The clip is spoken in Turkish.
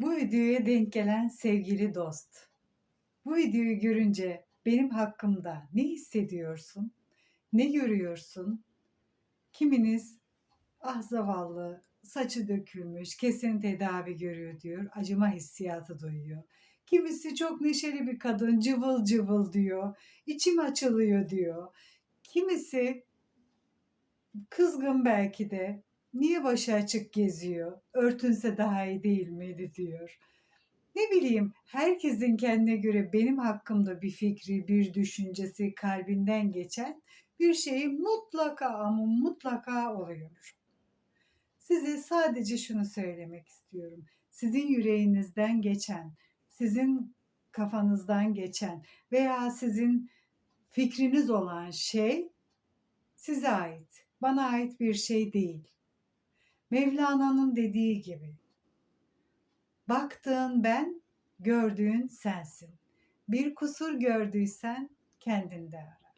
Bu videoya denk gelen sevgili dost. Bu videoyu görünce benim hakkımda ne hissediyorsun? Ne görüyorsun? Kiminiz ah zavallı saçı dökülmüş kesin tedavi görüyor diyor. Acıma hissiyatı duyuyor. Kimisi çok neşeli bir kadın cıvıl cıvıl diyor. İçim açılıyor diyor. Kimisi kızgın belki de niye başı açık geziyor? Örtünse daha iyi değil miydi diyor. Ne bileyim herkesin kendine göre benim hakkımda bir fikri, bir düşüncesi kalbinden geçen bir şey mutlaka ama mutlaka oluyor. Size sadece şunu söylemek istiyorum. Sizin yüreğinizden geçen, sizin kafanızdan geçen veya sizin fikriniz olan şey size ait, bana ait bir şey değil. Mevlana'nın dediği gibi baktığın ben, gördüğün sensin. Bir kusur gördüysen kendinde ara.